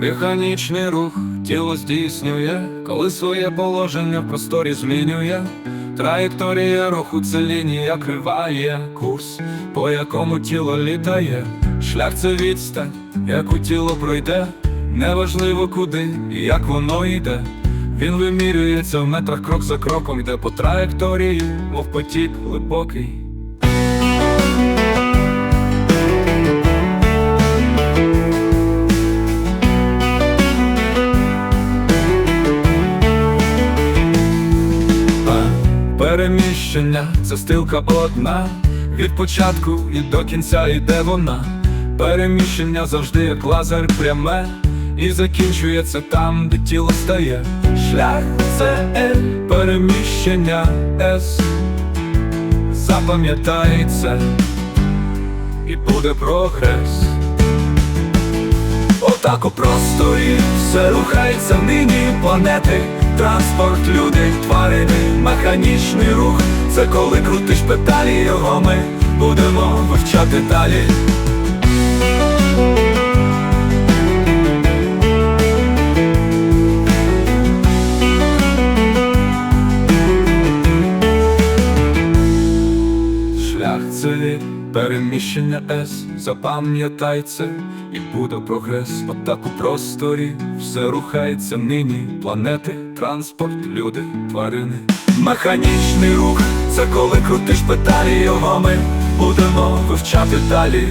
Механічний рух тіло здійснює, коли своє положення в просторі змінює. Траєкторія руху це лінія криває курс, по якому тіло літає. Шлях це відстань, яку тіло пройде. Неважливо куди і як воно йде. Він вимірюється в метрах крок за кроком, йде по траєкторії, мов потік глибокий. Переміщення це стилка одна. Від початку і до кінця йде вона. Переміщення завжди як лазер пряме, і закінчується там, де тіло стає. Шлях це L, переміщення S. Запам'ятай це, і буде прогрес. Отак у просторі все рухається нині планети, транспорт, люди, тварини, механічний рух. Це коли крутиш педалі, його ми будемо вивчати далі. Шлях це переміщення С, запам'ятай це, і буде прогрес. Отак у просторі все рухається нині. Планети, транспорт, люди, тварини. Механічний рух, це коли крутиш педалі, його ми будемо вивчати далі.